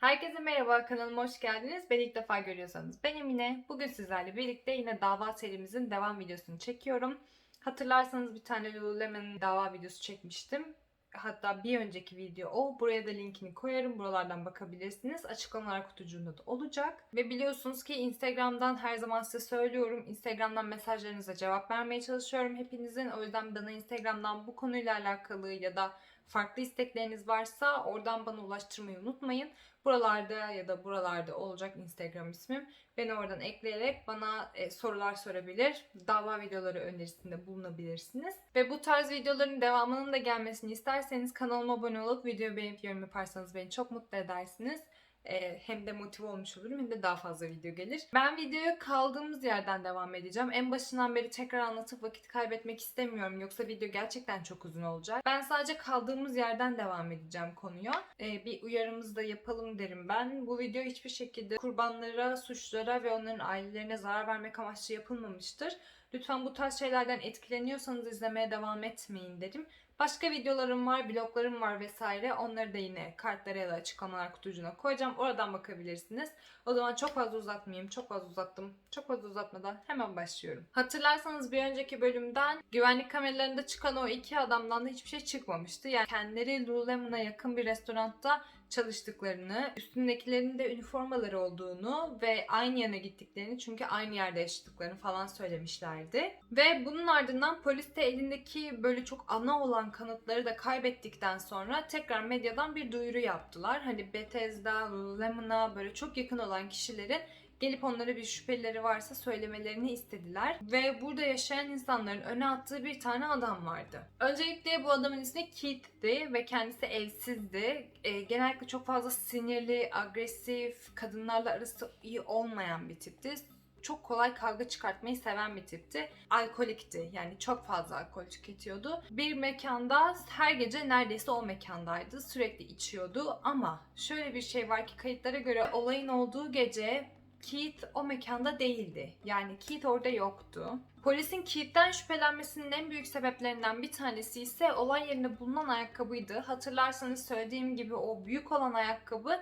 Herkese merhaba, kanalıma hoş geldiniz. Beni ilk defa görüyorsanız ben Emine. Bugün sizlerle birlikte yine dava serimizin devam videosunu çekiyorum. Hatırlarsanız bir tane Lululemon dava videosu çekmiştim. Hatta bir önceki video o. Buraya da linkini koyarım. Buralardan bakabilirsiniz. Açıklamalar kutucuğunda da olacak. Ve biliyorsunuz ki Instagram'dan her zaman size söylüyorum. Instagram'dan mesajlarınıza cevap vermeye çalışıyorum hepinizin. O yüzden bana Instagram'dan bu konuyla alakalı ya da farklı istekleriniz varsa oradan bana ulaştırmayı unutmayın. Buralarda ya da buralarda olacak Instagram ismim. Beni oradan ekleyerek bana e, sorular sorabilir. Dava videoları önerisinde bulunabilirsiniz. Ve bu tarz videoların devamının da gelmesini isterseniz kanalıma abone olup videoyu beğenip yorum yaparsanız beni çok mutlu edersiniz. E, hem de motive olmuş olurum hem de daha fazla video gelir. Ben videoya kaldığımız yerden devam edeceğim. En başından beri tekrar anlatıp vakit kaybetmek istemiyorum. Yoksa video gerçekten çok uzun olacak. Ben sadece kaldığımız yerden devam edeceğim konuya. E, bir uyarımızı da yapalım derim ben. Bu video hiçbir şekilde kurbanlara, suçlara ve onların ailelerine zarar vermek amaçlı yapılmamıştır. Lütfen bu tarz şeylerden etkileniyorsanız izlemeye devam etmeyin derim. Başka videolarım var, bloglarım var vesaire. Onları da yine kartlara ya da açıklamalar kutucuğuna koyacağım. Oradan bakabilirsiniz. O zaman çok fazla uzatmayayım. Çok fazla uzattım. Çok fazla uzatmadan hemen başlıyorum. Hatırlarsanız bir önceki bölümden güvenlik kameralarında çıkan o iki adamdan da hiçbir şey çıkmamıştı. Yani kendileri Lululemon'a yakın bir restoranda çalıştıklarını, üstündekilerin de üniformaları olduğunu ve aynı yana gittiklerini çünkü aynı yerde yaşadıklarını falan söylemişlerdi. Ve bunun ardından polis de elindeki böyle çok ana olan kanıtları da kaybettikten sonra tekrar medyadan bir duyuru yaptılar. Hani Bethesda, Lululemon'a böyle çok yakın olan kişilerin gelip onlara bir şüphelileri varsa söylemelerini istediler. Ve burada yaşayan insanların öne attığı bir tane adam vardı. Öncelikle bu adamın ismi Keith'ti ve kendisi evsizdi. E, genellikle çok fazla sinirli, agresif, kadınlarla arası iyi olmayan bir tipti çok kolay kavga çıkartmayı seven bir tipti. Alkolikti yani çok fazla alkol tüketiyordu. Bir mekanda her gece neredeyse o mekandaydı. Sürekli içiyordu ama şöyle bir şey var ki kayıtlara göre olayın olduğu gece Keith o mekanda değildi. Yani Keith orada yoktu. Polisin Keith'ten şüphelenmesinin en büyük sebeplerinden bir tanesi ise olay yerinde bulunan ayakkabıydı. Hatırlarsanız söylediğim gibi o büyük olan ayakkabı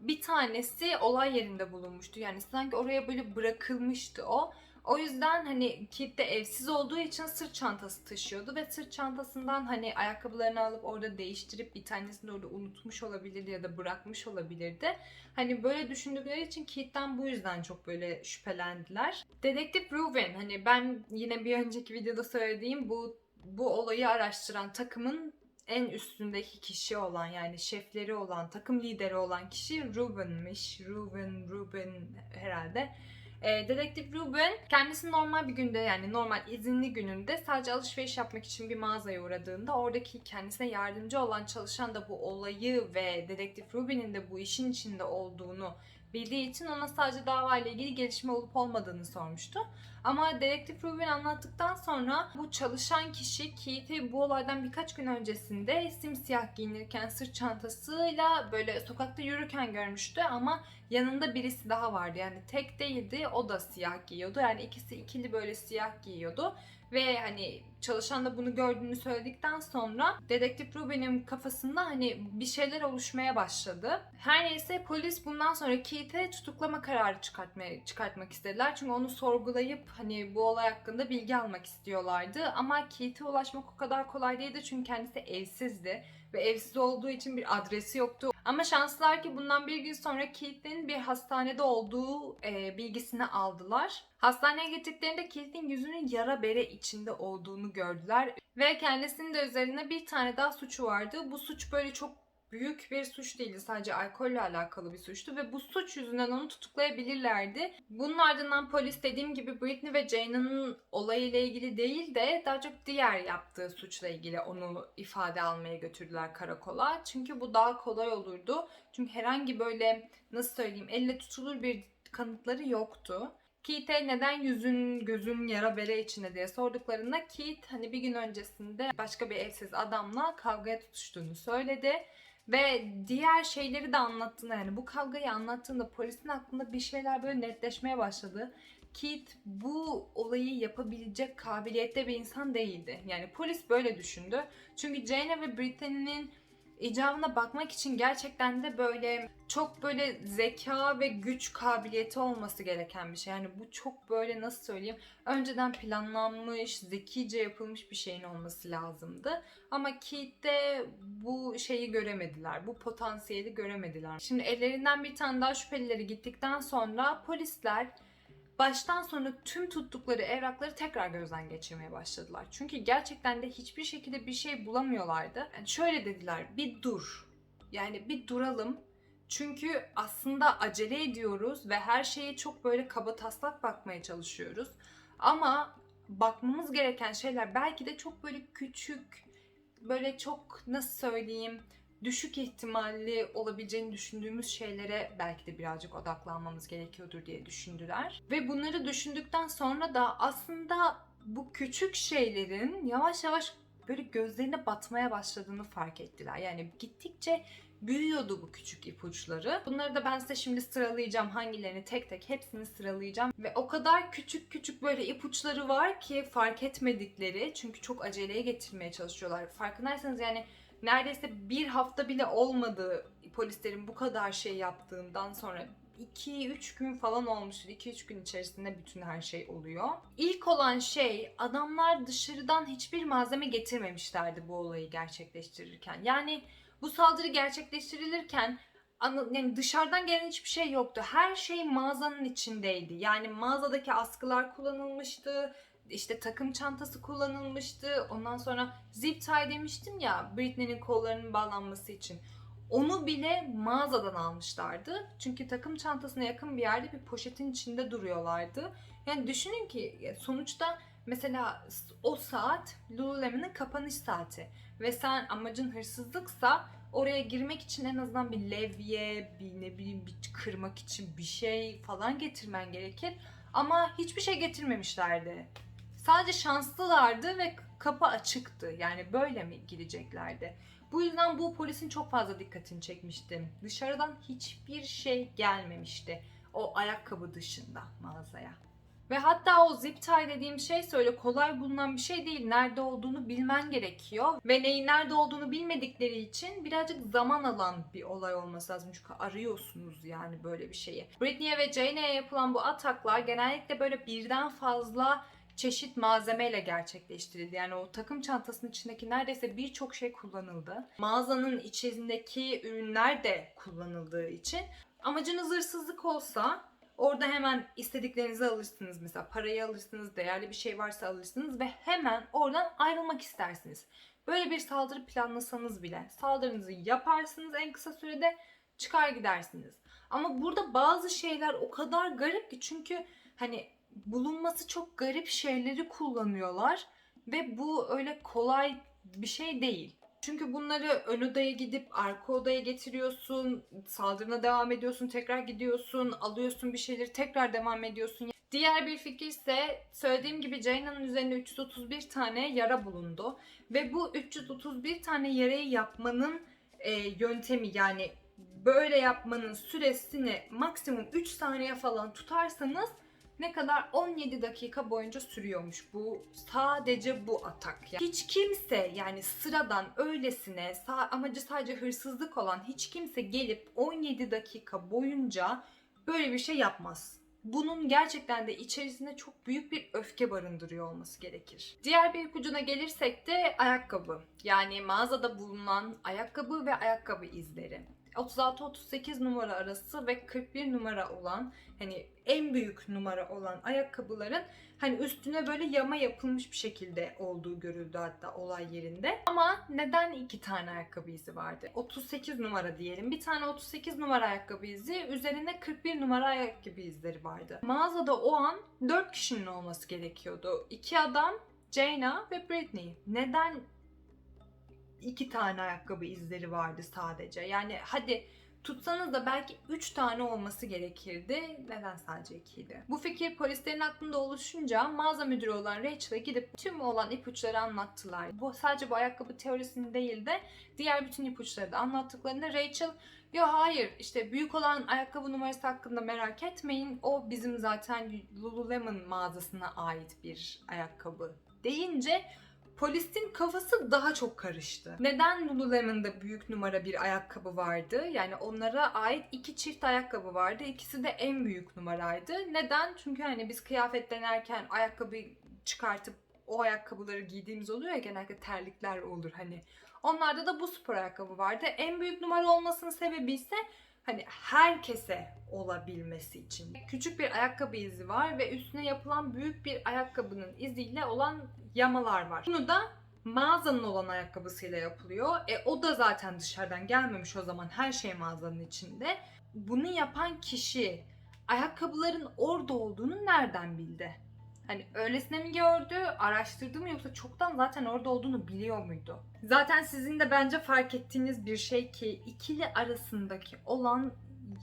bir tanesi olay yerinde bulunmuştu. Yani sanki oraya böyle bırakılmıştı o. O yüzden hani Kit de evsiz olduğu için sırt çantası taşıyordu ve sırt çantasından hani ayakkabılarını alıp orada değiştirip bir tanesini orada unutmuş olabilirdi ya da bırakmış olabilirdi. Hani böyle düşündükleri için Kit'ten bu yüzden çok böyle şüphelendiler. Dedektif Ruben hani ben yine bir önceki videoda söylediğim bu bu olayı araştıran takımın en üstündeki kişi olan yani şefleri olan, takım lideri olan kişi Ruben'miş. Ruben, Ruben herhalde. E, Dedektif Ruben kendisi normal bir günde yani normal izinli gününde sadece alışveriş yapmak için bir mağazaya uğradığında oradaki kendisine yardımcı olan çalışan da bu olayı ve Dedektif Ruben'in de bu işin içinde olduğunu bildiği için ona sadece dava ile ilgili gelişme olup olmadığını sormuştu. Ama dedektif Ruben anlattıktan sonra bu çalışan kişi Keith'i bu olaydan birkaç gün öncesinde simsiyah giyinirken sırt çantasıyla böyle sokakta yürürken görmüştü ama yanında birisi daha vardı. Yani tek değildi o da siyah giyiyordu. Yani ikisi ikili böyle siyah giyiyordu. Ve hani çalışan da bunu gördüğünü söyledikten sonra dedektif Ruben'in kafasında hani bir şeyler oluşmaya başladı. Her neyse polis bundan sonra Keith'e tutuklama kararı çıkartmaya çıkartmak istediler. Çünkü onu sorgulayıp hani bu olay hakkında bilgi almak istiyorlardı. Ama Keith'e ulaşmak o kadar kolay değildi çünkü kendisi evsizdi ve evsiz olduğu için bir adresi yoktu. Ama şanslılar ki bundan bir gün sonra Keith'in bir hastanede olduğu e, bilgisini aldılar. Hastaneye gittiklerinde Keith'in yüzünün yara bere içinde olduğunu gördüler ve kendisinin de üzerine bir tane daha suçu vardı. Bu suç böyle çok büyük bir suç değildi. Sadece alkolle alakalı bir suçtu ve bu suç yüzünden onu tutuklayabilirlerdi. Bunun ardından polis dediğim gibi Britney ve Jane'ın olayıyla ilgili değil de daha çok diğer yaptığı suçla ilgili onu ifade almaya götürdüler karakola. Çünkü bu daha kolay olurdu. Çünkü herhangi böyle nasıl söyleyeyim elle tutulur bir kanıtları yoktu. Keith'e neden yüzün gözün yara bere içinde diye sorduklarında Keith hani bir gün öncesinde başka bir evsiz adamla kavgaya tutuştuğunu söyledi. Ve diğer şeyleri de anlattığında yani bu kavgayı anlattığında polisin aklında bir şeyler böyle netleşmeye başladı. Keith bu olayı yapabilecek kabiliyette bir insan değildi. Yani polis böyle düşündü. Çünkü Jane ve Brittany'nin icabına bakmak için gerçekten de böyle çok böyle zeka ve güç kabiliyeti olması gereken bir şey. Yani bu çok böyle nasıl söyleyeyim önceden planlanmış, zekice yapılmış bir şeyin olması lazımdı. Ama Keith'te bu şeyi göremediler. Bu potansiyeli göremediler. Şimdi ellerinden bir tane daha şüphelileri gittikten sonra polisler baştan sona tüm tuttukları evrakları tekrar gözden geçirmeye başladılar. Çünkü gerçekten de hiçbir şekilde bir şey bulamıyorlardı. Yani şöyle dediler, bir dur. Yani bir duralım. Çünkü aslında acele ediyoruz ve her şeye çok böyle kaba taslak bakmaya çalışıyoruz. Ama bakmamız gereken şeyler belki de çok böyle küçük, böyle çok nasıl söyleyeyim, düşük ihtimalli olabileceğini düşündüğümüz şeylere belki de birazcık odaklanmamız gerekiyordur diye düşündüler. Ve bunları düşündükten sonra da aslında bu küçük şeylerin yavaş yavaş böyle gözlerine batmaya başladığını fark ettiler. Yani gittikçe büyüyordu bu küçük ipuçları. Bunları da ben size şimdi sıralayacağım. Hangilerini tek tek hepsini sıralayacağım. Ve o kadar küçük küçük böyle ipuçları var ki fark etmedikleri. Çünkü çok aceleye getirmeye çalışıyorlar. Farkındaysanız yani neredeyse bir hafta bile olmadı polislerin bu kadar şey yaptığından sonra 2-3 gün falan olmuştur. 2-3 gün içerisinde bütün her şey oluyor. İlk olan şey adamlar dışarıdan hiçbir malzeme getirmemişlerdi bu olayı gerçekleştirirken. Yani bu saldırı gerçekleştirilirken yani dışarıdan gelen hiçbir şey yoktu. Her şey mağazanın içindeydi. Yani mağazadaki askılar kullanılmıştı. İşte takım çantası kullanılmıştı. Ondan sonra zip tie demiştim ya Britney'nin kollarının bağlanması için. Onu bile mağazadan almışlardı. Çünkü takım çantasına yakın bir yerde bir poşetin içinde duruyorlardı. Yani düşünün ki sonuçta mesela o saat Lululemon'ın kapanış saati. Ve sen amacın hırsızlıksa oraya girmek için en azından bir levye, bir ne bileyim bir kırmak için bir şey falan getirmen gerekir. Ama hiçbir şey getirmemişlerdi. Sadece şanslılardı ve kapı açıktı. Yani böyle mi gireceklerdi? Bu yüzden bu polisin çok fazla dikkatini çekmişti. Dışarıdan hiçbir şey gelmemişti. O ayakkabı dışında mağazaya. Ve hatta o zip tie dediğim şey öyle kolay bulunan bir şey değil. Nerede olduğunu bilmen gerekiyor. Ve neyin nerede olduğunu bilmedikleri için birazcık zaman alan bir olay olması lazım. Çünkü arıyorsunuz yani böyle bir şeyi. Britney'e ve Jane'e yapılan bu ataklar genellikle böyle birden fazla çeşit malzemeyle gerçekleştirildi. Yani o takım çantasının içindeki neredeyse birçok şey kullanıldı. Mağazanın içindeki ürünler de kullanıldığı için amacınız hırsızlık olsa orada hemen istediklerinizi alırsınız. Mesela parayı alırsınız, değerli bir şey varsa alırsınız ve hemen oradan ayrılmak istersiniz. Böyle bir saldırı planlasanız bile saldırınızı yaparsınız en kısa sürede çıkar gidersiniz. Ama burada bazı şeyler o kadar garip ki çünkü hani bulunması çok garip şeyleri kullanıyorlar ve bu öyle kolay bir şey değil. Çünkü bunları ön odaya gidip arka odaya getiriyorsun, saldırına devam ediyorsun, tekrar gidiyorsun, alıyorsun bir şeyleri, tekrar devam ediyorsun. Diğer bir fikir ise söylediğim gibi Jayna'nın üzerinde 331 tane yara bulundu. Ve bu 331 tane yarayı yapmanın e, yöntemi yani böyle yapmanın süresini maksimum 3 saniye falan tutarsanız ne kadar 17 dakika boyunca sürüyormuş bu sadece bu atak. Yani hiç kimse yani sıradan öylesine amacı sadece hırsızlık olan hiç kimse gelip 17 dakika boyunca böyle bir şey yapmaz. Bunun gerçekten de içerisinde çok büyük bir öfke barındırıyor olması gerekir. Diğer bir ipucuna gelirsek de ayakkabı. Yani mağazada bulunan ayakkabı ve ayakkabı izleri. 36-38 numara arası ve 41 numara olan hani en büyük numara olan ayakkabıların hani üstüne böyle yama yapılmış bir şekilde olduğu görüldü hatta olay yerinde. Ama neden iki tane ayakkabı izi vardı? 38 numara diyelim. Bir tane 38 numara ayakkabı izi, üzerinde 41 numara ayakkabı izleri vardı. Mağazada o an 4 kişinin olması gerekiyordu. İki adam, Jaina ve Britney. Neden iki tane ayakkabı izleri vardı sadece. Yani hadi tutsanız da belki 3 tane olması gerekirdi. Neden sadece 2'ydi? Bu fikir polislerin aklında oluşunca mağaza müdürü olan Rachel'a gidip tüm olan ipuçları anlattılar. Bu sadece bu ayakkabı teorisini değil de diğer bütün ipuçları da anlattıklarında Rachel Yo hayır işte büyük olan ayakkabı numarası hakkında merak etmeyin. O bizim zaten Lululemon mağazasına ait bir ayakkabı deyince Polisin kafası daha çok karıştı. Neden Lululemon'da büyük numara bir ayakkabı vardı? Yani onlara ait iki çift ayakkabı vardı. İkisi de en büyük numaraydı. Neden? Çünkü hani biz kıyafet denerken ayakkabı çıkartıp o ayakkabıları giydiğimiz oluyor ya genellikle terlikler olur hani. Onlarda da bu spor ayakkabı vardı. En büyük numara olmasının sebebi ise hani herkese olabilmesi için. Küçük bir ayakkabı izi var ve üstüne yapılan büyük bir ayakkabının iziyle olan yamalar var. Bunu da mağazanın olan ayakkabısıyla yapılıyor. E o da zaten dışarıdan gelmemiş o zaman her şey mağazanın içinde. Bunu yapan kişi ayakkabıların orada olduğunu nereden bildi? Hani öylesine mi gördü, araştırdı mı yoksa çoktan zaten orada olduğunu biliyor muydu? Zaten sizin de bence fark ettiğiniz bir şey ki ikili arasındaki olan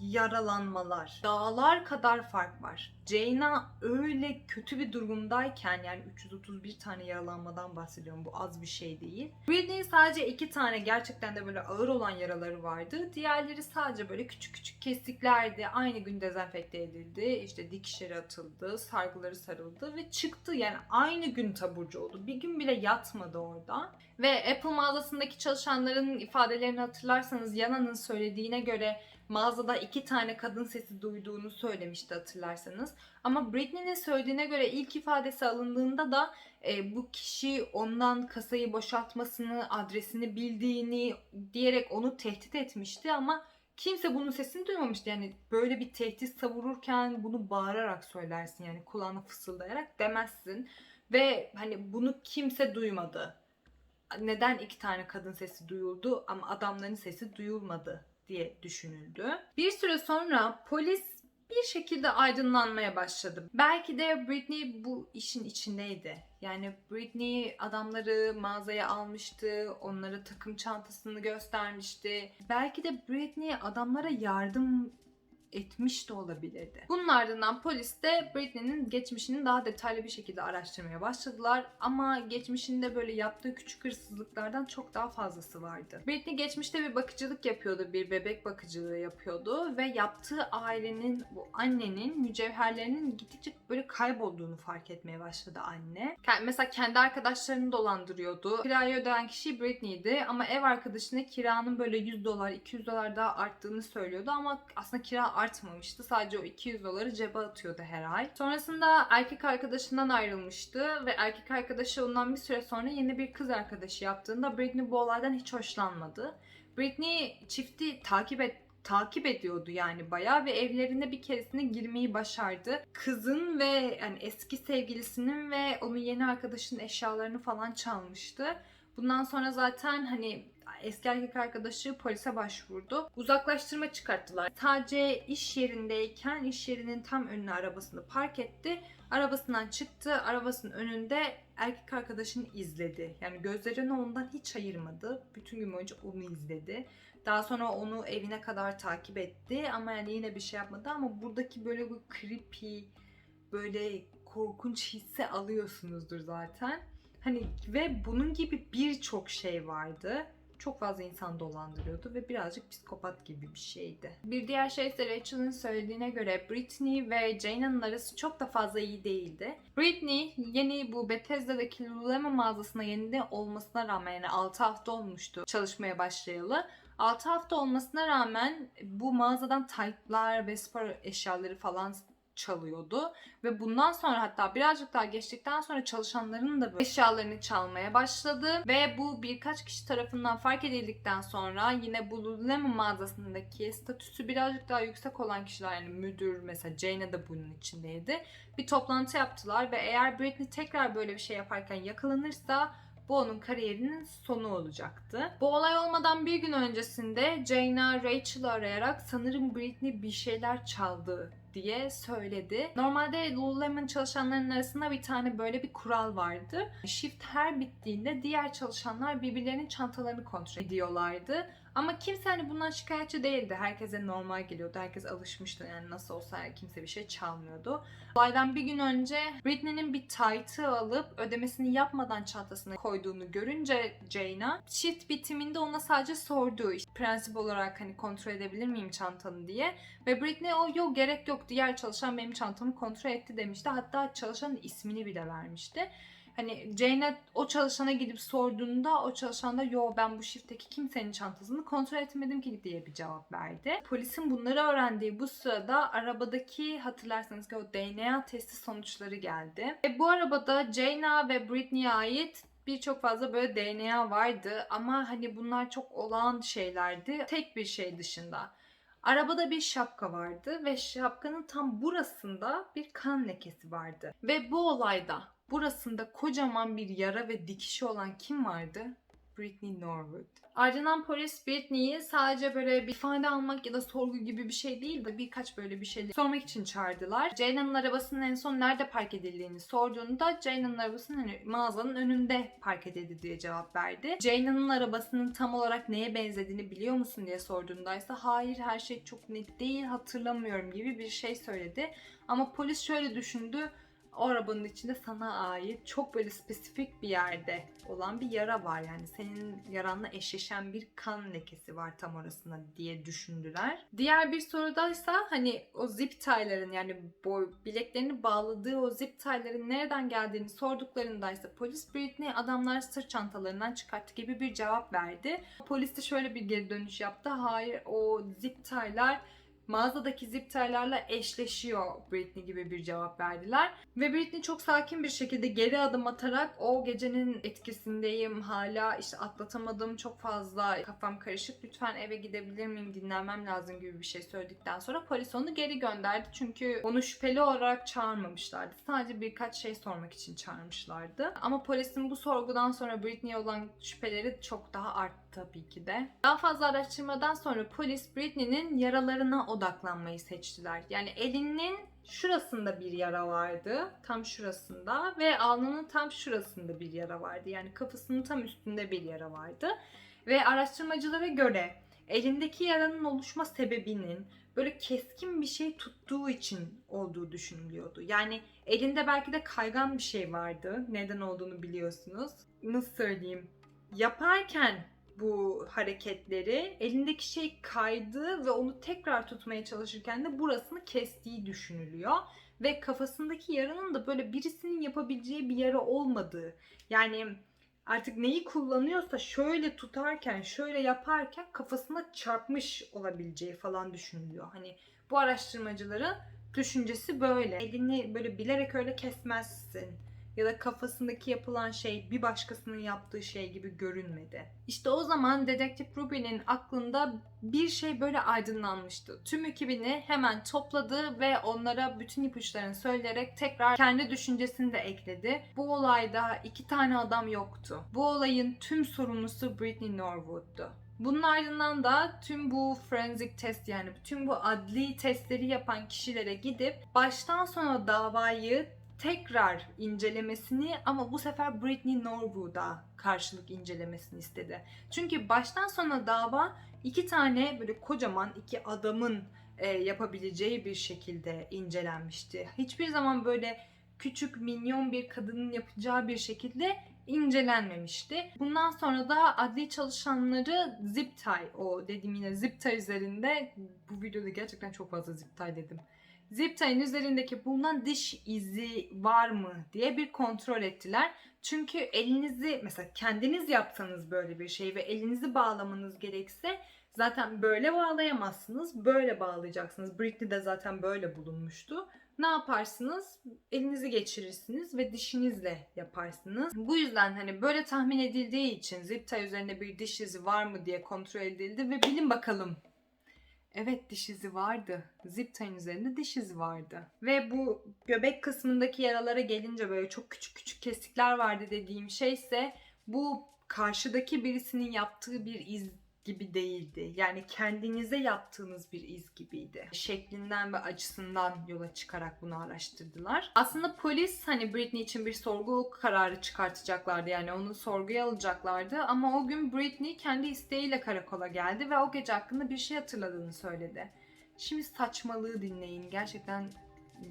yaralanmalar. Dağlar kadar fark var. Jaina öyle kötü bir durumdayken yani 331 tane yaralanmadan bahsediyorum bu az bir şey değil. Britney sadece iki tane gerçekten de böyle ağır olan yaraları vardı. Diğerleri sadece böyle küçük küçük kesiklerdi. Aynı gün dezenfekte edildi. İşte dikişleri atıldı, sargıları sarıldı ve çıktı. Yani aynı gün taburcu oldu. Bir gün bile yatmadı orada. Ve Apple mağazasındaki çalışanların ifadelerini hatırlarsanız Yana'nın söylediğine göre mağazada iki tane kadın sesi duyduğunu söylemişti hatırlarsanız. Ama Britney'nin söylediğine göre ilk ifadesi alındığında da e, bu kişi ondan kasayı boşaltmasını, adresini bildiğini diyerek onu tehdit etmişti ama kimse bunun sesini duymamıştı. Yani böyle bir tehdit savururken bunu bağırarak söylersin yani kulağına fısıldayarak demezsin. Ve hani bunu kimse duymadı. Neden iki tane kadın sesi duyuldu ama adamların sesi duyulmadı diye düşünüldü. Bir süre sonra polis bir şekilde aydınlanmaya başladı. Belki de Britney bu işin içindeydi. Yani Britney adamları mağazaya almıştı, onlara takım çantasını göstermişti. Belki de Britney adamlara yardım etmiş de olabilirdi. Bunun ardından polis de Britney'nin geçmişini daha detaylı bir şekilde araştırmaya başladılar ama geçmişinde böyle yaptığı küçük hırsızlıklardan çok daha fazlası vardı. Britney geçmişte bir bakıcılık yapıyordu, bir bebek bakıcılığı yapıyordu ve yaptığı ailenin, bu annenin mücevherlerinin gittikçe böyle kaybolduğunu fark etmeye başladı anne. Mesela kendi arkadaşlarını dolandırıyordu. Kirayı ödeyen kişi Britney'di ama ev arkadaşına kiranın böyle 100 dolar, 200 dolar daha arttığını söylüyordu ama aslında kira artmamıştı. Sadece o 200 doları cebe atıyordu her ay. Sonrasında erkek arkadaşından ayrılmıştı ve erkek arkadaşı ondan bir süre sonra yeni bir kız arkadaşı yaptığında Britney bu olaydan hiç hoşlanmadı. Britney çifti takip et takip ediyordu yani bayağı ve evlerine bir keresine girmeyi başardı. Kızın ve yani eski sevgilisinin ve onun yeni arkadaşının eşyalarını falan çalmıştı. Bundan sonra zaten hani eski erkek arkadaşı polise başvurdu. Uzaklaştırma çıkarttılar. Sadece iş yerindeyken iş yerinin tam önüne arabasını park etti. Arabasından çıktı. Arabasının önünde erkek arkadaşını izledi. Yani gözlerini ondan hiç ayırmadı. Bütün gün boyunca onu izledi. Daha sonra onu evine kadar takip etti ama yani yine bir şey yapmadı ama buradaki böyle bu creepy böyle korkunç hisse alıyorsunuzdur zaten. Hani ve bunun gibi birçok şey vardı. Çok fazla insan dolandırıyordu ve birazcık psikopat gibi bir şeydi. Bir diğer şey ise Rachel'ın söylediğine göre Britney ve Jane'ın arası çok da fazla iyi değildi. Britney yeni bu Bethesda'daki Lululemon mağazasına yeni olmasına rağmen yani 6 hafta olmuştu çalışmaya başlayalı. 6 hafta olmasına rağmen bu mağazadan taytlar ve spor eşyaları falan çalıyordu. Ve bundan sonra hatta birazcık daha geçtikten sonra çalışanların da böyle eşyalarını çalmaya başladı. Ve bu birkaç kişi tarafından fark edildikten sonra yine bu Lululemon mağazasındaki statüsü birazcık daha yüksek olan kişiler yani müdür mesela Jane da bunun içindeydi. Bir toplantı yaptılar ve eğer Britney tekrar böyle bir şey yaparken yakalanırsa bu onun kariyerinin sonu olacaktı. Bu olay olmadan bir gün öncesinde Jaina Rachel'ı arayarak sanırım Britney bir şeyler çaldı diye söyledi. Normalde Lululemon çalışanların arasında bir tane böyle bir kural vardı. Shift her bittiğinde diğer çalışanlar birbirlerinin çantalarını kontrol ediyorlardı. Ama kimse hani bundan şikayetçi değildi. Herkese normal geliyordu. Herkes alışmıştı. Yani nasıl olsa kimse bir şey çalmıyordu. Olaydan bir gün önce Britney'nin bir tight'ı alıp ödemesini yapmadan çantasına koyduğunu görünce Jane'a shift bitiminde ona sadece sordu. İşte prensip olarak hani kontrol edebilir miyim çantanı diye. Ve Britney o yok gerek yok diğer çalışan benim çantamı kontrol etti demişti. Hatta çalışanın ismini bile vermişti. Hani Jane'e o çalışana gidip sorduğunda o çalışan da yo ben bu şiftteki kimsenin çantasını kontrol etmedim ki diye bir cevap verdi. Polisin bunları öğrendiği bu sırada arabadaki hatırlarsanız ki o DNA testi sonuçları geldi. Ve bu arabada Jane'a ve Britney'e ait birçok fazla böyle DNA vardı ama hani bunlar çok olağan şeylerdi. Tek bir şey dışında. Arabada bir şapka vardı ve şapkanın tam burasında bir kan lekesi vardı. Ve bu olayda burasında kocaman bir yara ve dikişi olan kim vardı? Britney Norwood. Ardından polis Britney'i sadece böyle bir ifade almak ya da sorgu gibi bir şey değil de birkaç böyle bir şey sormak için çağırdılar. Jane'ın arabasının en son nerede park edildiğini sorduğunda Jane'ın arabasının hani mağazanın önünde park edildi diye cevap verdi. Jane'ın arabasının tam olarak neye benzediğini biliyor musun diye sorduğunda ise hayır her şey çok net değil hatırlamıyorum gibi bir şey söyledi. Ama polis şöyle düşündü o arabanın içinde sana ait çok böyle spesifik bir yerde olan bir yara var yani senin yaranla eşleşen bir kan lekesi var tam orasında diye düşündüler. Diğer bir sorudaysa hani o zip tie'ların yani boy bileklerini bağladığı o zip tie'ların nereden geldiğini sorduklarındaysa polis Britney adamlar sırt çantalarından çıkarttı gibi bir cevap verdi. Polis de şöyle bir geri dönüş yaptı. Hayır o zip tie'lar mağazadaki zip tie'larla eşleşiyor Britney gibi bir cevap verdiler. Ve Britney çok sakin bir şekilde geri adım atarak o gecenin etkisindeyim hala işte atlatamadım çok fazla kafam karışık lütfen eve gidebilir miyim dinlenmem lazım gibi bir şey söyledikten sonra polis onu geri gönderdi. Çünkü onu şüpheli olarak çağırmamışlardı. Sadece birkaç şey sormak için çağırmışlardı. Ama polisin bu sorgudan sonra Britney'e olan şüpheleri çok daha arttı tabii ki de. Daha fazla araştırmadan sonra polis Britney'nin yaralarına odaklanmayı seçtiler. Yani elinin şurasında bir yara vardı. Tam şurasında ve alnının tam şurasında bir yara vardı. Yani kafasının tam üstünde bir yara vardı. Ve araştırmacılara göre elindeki yaranın oluşma sebebinin böyle keskin bir şey tuttuğu için olduğu düşünülüyordu. Yani elinde belki de kaygan bir şey vardı. Neden olduğunu biliyorsunuz. Nasıl söyleyeyim? Yaparken bu hareketleri elindeki şey kaydı ve onu tekrar tutmaya çalışırken de burasını kestiği düşünülüyor. Ve kafasındaki yaranın da böyle birisinin yapabileceği bir yara olmadığı. Yani artık neyi kullanıyorsa şöyle tutarken, şöyle yaparken kafasına çarpmış olabileceği falan düşünülüyor. Hani bu araştırmacıların düşüncesi böyle. Elini böyle bilerek öyle kesmezsin ya da kafasındaki yapılan şey bir başkasının yaptığı şey gibi görünmedi. İşte o zaman Dedektif Ruby'nin aklında bir şey böyle aydınlanmıştı. Tüm ekibini hemen topladı ve onlara bütün ipuçlarını söyleyerek tekrar kendi düşüncesini de ekledi. Bu olayda iki tane adam yoktu. Bu olayın tüm sorumlusu Britney Norwood'du. Bunun ardından da tüm bu forensic test yani tüm bu adli testleri yapan kişilere gidip baştan sona davayı tekrar incelemesini ama bu sefer Britney Norwood'a karşılık incelemesini istedi. Çünkü baştan sona dava iki tane böyle kocaman iki adamın e, yapabileceği bir şekilde incelenmişti. Hiçbir zaman böyle küçük minyon bir kadının yapacağı bir şekilde incelenmemişti. Bundan sonra da adli çalışanları zip tie, o dediğim yine zip tie üzerinde bu videoda gerçekten çok fazla zip tie dedim zip tie'nin üzerindeki bulunan diş izi var mı diye bir kontrol ettiler. Çünkü elinizi mesela kendiniz yapsanız böyle bir şey ve elinizi bağlamanız gerekse zaten böyle bağlayamazsınız. Böyle bağlayacaksınız. Britney de zaten böyle bulunmuştu. Ne yaparsınız? Elinizi geçirirsiniz ve dişinizle yaparsınız. Bu yüzden hani böyle tahmin edildiği için zip tie üzerinde bir diş izi var mı diye kontrol edildi ve bilin bakalım Evet diş izi vardı. Zip tie'nin üzerinde diş izi vardı. Ve bu göbek kısmındaki yaralara gelince böyle çok küçük küçük kesikler vardı dediğim şey ise bu karşıdaki birisinin yaptığı bir iz gibi değildi. Yani kendinize yaptığınız bir iz gibiydi. Şeklinden ve açısından yola çıkarak bunu araştırdılar. Aslında polis hani Britney için bir sorgu kararı çıkartacaklardı. Yani onu sorguya alacaklardı. Ama o gün Britney kendi isteğiyle karakola geldi ve o gece hakkında bir şey hatırladığını söyledi. Şimdi saçmalığı dinleyin. Gerçekten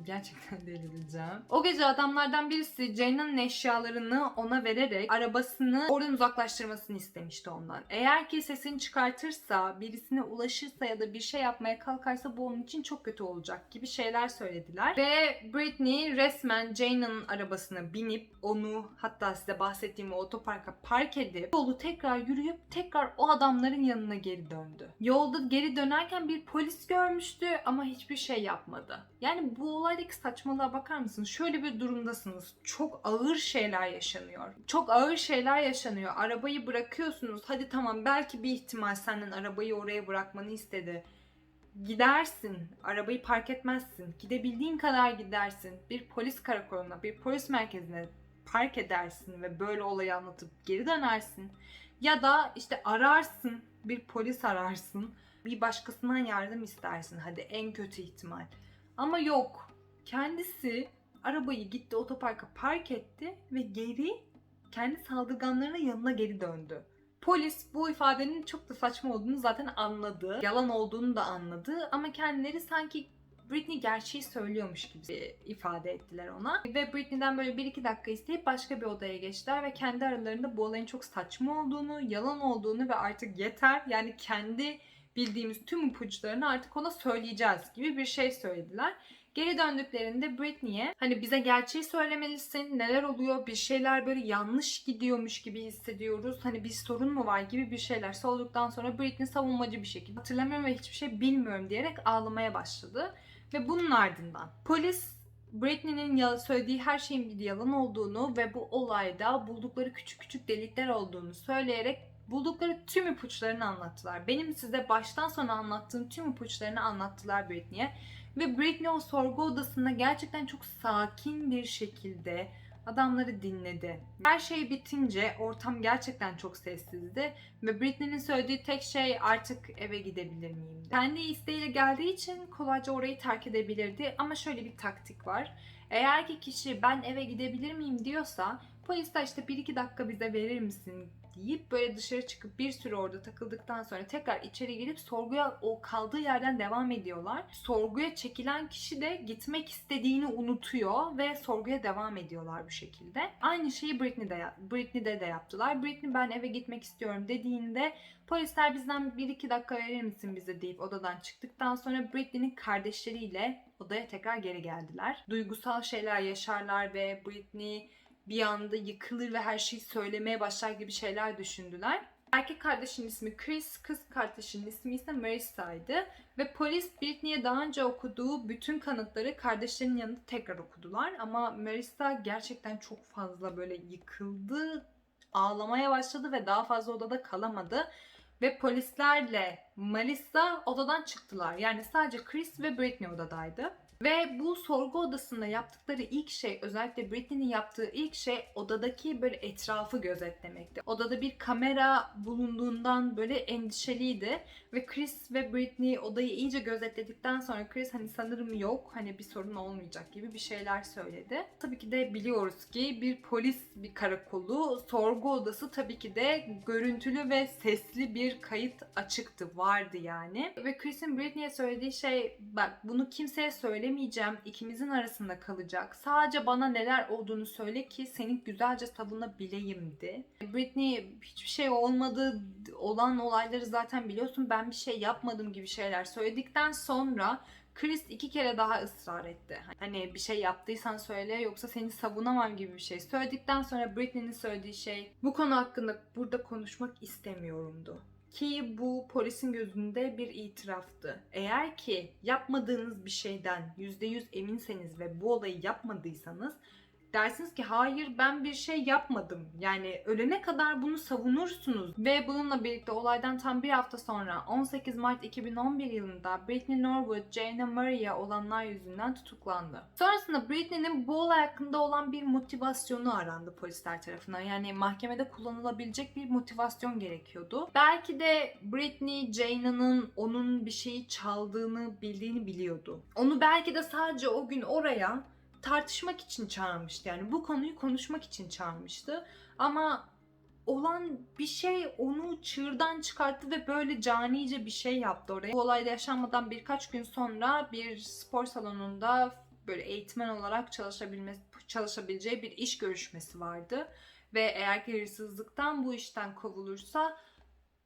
Gerçekten delireceğim. O gece adamlardan birisi Jane'ın eşyalarını ona vererek arabasını oradan uzaklaştırmasını istemişti ondan. Eğer ki sesini çıkartırsa, birisine ulaşırsa ya da bir şey yapmaya kalkarsa bu onun için çok kötü olacak gibi şeyler söylediler. Ve Britney resmen Jane'ın arabasına binip onu hatta size bahsettiğim o otoparka park edip yolu tekrar yürüyüp tekrar o adamların yanına geri döndü. Yolda geri dönerken bir polis görmüştü ama hiçbir şey yapmadı. Yani bu olaydaki saçmalığa bakar mısınız? Şöyle bir durumdasınız. Çok ağır şeyler yaşanıyor. Çok ağır şeyler yaşanıyor. Arabayı bırakıyorsunuz. Hadi tamam belki bir ihtimal senden arabayı oraya bırakmanı istedi. Gidersin. Arabayı park etmezsin. Gidebildiğin kadar gidersin. Bir polis karakoluna, bir polis merkezine park edersin ve böyle olayı anlatıp geri dönersin. Ya da işte ararsın, bir polis ararsın, bir başkasından yardım istersin. Hadi en kötü ihtimal. Ama yok. Kendisi arabayı gitti otoparka park etti ve geri kendi saldırganlarının yanına geri döndü. Polis bu ifadenin çok da saçma olduğunu zaten anladı. Yalan olduğunu da anladı ama kendileri sanki Britney gerçeği söylüyormuş gibi ifade ettiler ona. Ve Britney'den böyle 1-2 dakika isteyip başka bir odaya geçtiler ve kendi aralarında bu olayın çok saçma olduğunu, yalan olduğunu ve artık yeter yani kendi bildiğimiz tüm ipuçlarını artık ona söyleyeceğiz gibi bir şey söylediler. Geri döndüklerinde Britney'e hani bize gerçeği söylemelisin, neler oluyor, bir şeyler böyle yanlış gidiyormuş gibi hissediyoruz, hani bir sorun mu var gibi bir şeyler sorduktan sonra Britney savunmacı bir şekilde hatırlamıyorum ve hiçbir şey bilmiyorum diyerek ağlamaya başladı. Ve bunun ardından polis Britney'nin söylediği her şeyin bir yalan olduğunu ve bu olayda buldukları küçük küçük delikler olduğunu söyleyerek buldukları tüm ipuçlarını anlattılar. Benim size baştan sona anlattığım tüm ipuçlarını anlattılar Britney'e. Ve Britney o sorgu odasında gerçekten çok sakin bir şekilde adamları dinledi. Her şey bitince ortam gerçekten çok sessizdi ve Britney'nin söylediği tek şey artık eve gidebilir miyim? Kendi isteğiyle geldiği için kolayca orayı terk edebilirdi ama şöyle bir taktik var. Eğer ki kişi ben eve gidebilir miyim diyorsa polis de işte 1-2 dakika bize verir misin deyip böyle dışarı çıkıp bir süre orada takıldıktan sonra tekrar içeri girip sorguya o kaldığı yerden devam ediyorlar. Sorguya çekilen kişi de gitmek istediğini unutuyor ve sorguya devam ediyorlar bu şekilde. Aynı şeyi Britney'de, Britney'de de yaptılar. Britney ben eve gitmek istiyorum dediğinde polisler bizden 1-2 dakika verir misin bize deyip odadan çıktıktan sonra Britney'nin kardeşleriyle odaya tekrar geri geldiler. Duygusal şeyler yaşarlar ve Britney bir anda yıkılır ve her şeyi söylemeye başlar gibi şeyler düşündüler. Erkek kardeşinin ismi Chris, kız kardeşinin ismi ise Marissa'ydı. Ve polis Britney'e daha önce okuduğu bütün kanıtları kardeşlerinin yanında tekrar okudular. Ama Marissa gerçekten çok fazla böyle yıkıldı, ağlamaya başladı ve daha fazla odada kalamadı. Ve polislerle Melissa odadan çıktılar. Yani sadece Chris ve Britney odadaydı. Ve bu sorgu odasında yaptıkları ilk şey özellikle Britney'nin yaptığı ilk şey odadaki böyle etrafı gözetlemekti. Odada bir kamera bulunduğundan böyle endişeliydi ve Chris ve Britney odayı iyice gözetledikten sonra Chris hani sanırım yok hani bir sorun olmayacak gibi bir şeyler söyledi. Tabii ki de biliyoruz ki bir polis bir karakolu sorgu odası tabii ki de görüntülü ve sesli bir kayıt açıktı vardı yani. Ve Chris'in Britney'e söylediği şey bak bunu kimseye söylemeyeceğim ikimizin arasında kalacak. Sadece bana neler olduğunu söyle ki seni güzelce savunabileyimdi. Britney hiçbir şey olmadı olan olayları zaten biliyorsun ben bir şey yapmadım gibi şeyler söyledikten sonra Chris iki kere daha ısrar etti. Hani bir şey yaptıysan söyle yoksa seni savunamam gibi bir şey söyledikten sonra Britney'nin söylediği şey bu konu hakkında burada konuşmak istemiyorumdu. Ki bu polisin gözünde bir itiraftı. Eğer ki yapmadığınız bir şeyden %100 eminseniz ve bu olayı yapmadıysanız dersiniz ki hayır ben bir şey yapmadım. Yani ölene kadar bunu savunursunuz. Ve bununla birlikte olaydan tam bir hafta sonra 18 Mart 2011 yılında Britney Norwood, Jane Maria olanlar yüzünden tutuklandı. Sonrasında Britney'nin bu olay hakkında olan bir motivasyonu arandı polisler tarafından. Yani mahkemede kullanılabilecek bir motivasyon gerekiyordu. Belki de Britney, Jane'ın onun bir şeyi çaldığını bildiğini biliyordu. Onu belki de sadece o gün oraya tartışmak için çağırmıştı. Yani bu konuyu konuşmak için çağırmıştı. Ama olan bir şey onu çığırdan çıkarttı ve böyle canice bir şey yaptı oraya. Bu olayda yaşanmadan birkaç gün sonra bir spor salonunda böyle eğitmen olarak çalışabilmesi, çalışabileceği bir iş görüşmesi vardı. Ve eğer ki hırsızlıktan bu işten kovulursa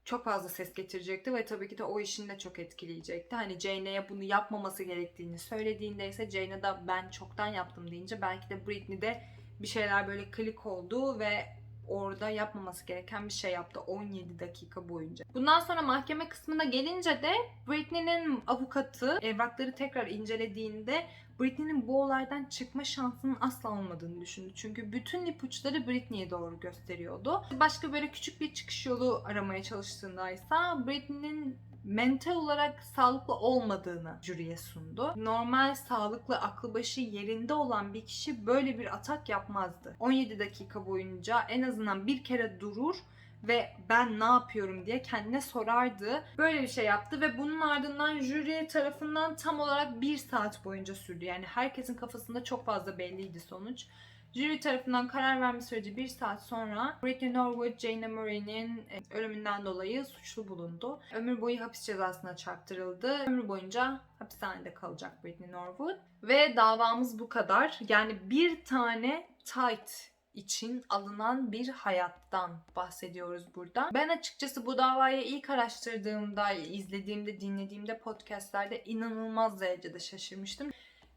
çok fazla ses getirecekti ve tabii ki de o işini de çok etkileyecekti. Hani Jane'e bunu yapmaması gerektiğini söylediğinde ise Jane da ben çoktan yaptım deyince belki de Britney'de bir şeyler böyle klik oldu ve orada yapmaması gereken bir şey yaptı 17 dakika boyunca. Bundan sonra mahkeme kısmına gelince de Britney'nin avukatı evrakları tekrar incelediğinde Britney'nin bu olaydan çıkma şansının asla olmadığını düşündü. Çünkü bütün ipuçları Britney'e doğru gösteriyordu. Başka böyle küçük bir çıkış yolu aramaya çalıştığında ise Britney'nin mental olarak sağlıklı olmadığını jüriye sundu. Normal, sağlıklı, aklı başı yerinde olan bir kişi böyle bir atak yapmazdı. 17 dakika boyunca en azından bir kere durur ve ben ne yapıyorum diye kendine sorardı. Böyle bir şey yaptı ve bunun ardından jüri tarafından tam olarak bir saat boyunca sürdü. Yani herkesin kafasında çok fazla belliydi sonuç. Jüri tarafından karar verme süreci bir saat sonra Britney Norwood, Jane Murray'nin e, ölümünden dolayı suçlu bulundu. Ömür boyu hapis cezasına çarptırıldı. Ömür boyunca hapishanede kalacak Britney Norwood. Ve davamız bu kadar. Yani bir tane tight için alınan bir hayattan bahsediyoruz burada. Ben açıkçası bu davayı ilk araştırdığımda, izlediğimde, dinlediğimde podcastlerde inanılmaz derecede şaşırmıştım.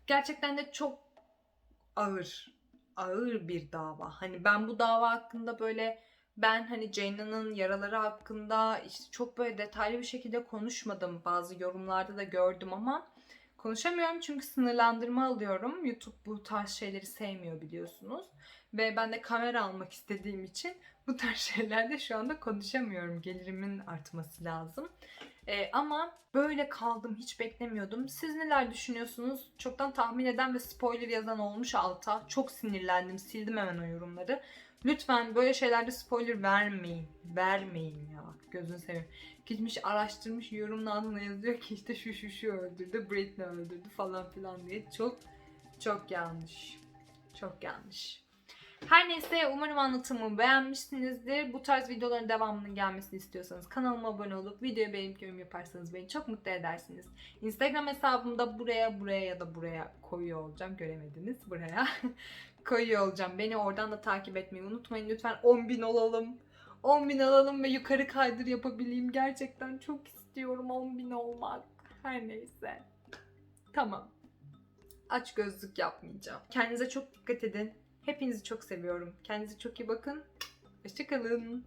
Gerçekten de çok ağır, ağır bir dava. Hani ben bu dava hakkında böyle ben hani Jane'ın yaraları hakkında işte çok böyle detaylı bir şekilde konuşmadım. Bazı yorumlarda da gördüm ama konuşamıyorum çünkü sınırlandırma alıyorum. YouTube bu tarz şeyleri sevmiyor biliyorsunuz. Ve ben de kamera almak istediğim için bu tarz şeylerde şu anda konuşamıyorum. Gelirimin artması lazım. Ee, ama böyle kaldım. Hiç beklemiyordum. Siz neler düşünüyorsunuz? Çoktan tahmin eden ve spoiler yazan olmuş alta. Çok sinirlendim. Sildim hemen o yorumları. Lütfen böyle şeylerde spoiler vermeyin. Vermeyin ya. Gözünü seveyim. Gitmiş araştırmış yorumun altına yazıyor ki işte şu şu şu öldürdü. Britney öldürdü falan filan diye. Çok çok yanlış. Çok yanlış. Her neyse umarım anlatımımı beğenmişsinizdir. Bu tarz videoların devamının gelmesini istiyorsanız kanalıma abone olup videoyu beğenip yorum yaparsanız beni çok mutlu edersiniz. Instagram hesabımda buraya buraya ya da buraya koyuyor olacağım. Göremediniz buraya. koyuyor olacağım. Beni oradan da takip etmeyi unutmayın. Lütfen 10.000 olalım. 10.000 alalım ve yukarı kaydır yapabileyim. Gerçekten çok istiyorum 10.000 olmak. Her neyse. Tamam. Aç gözlük yapmayacağım. Kendinize çok dikkat edin. Hepinizi çok seviyorum. Kendinize çok iyi bakın. Hoşçakalın.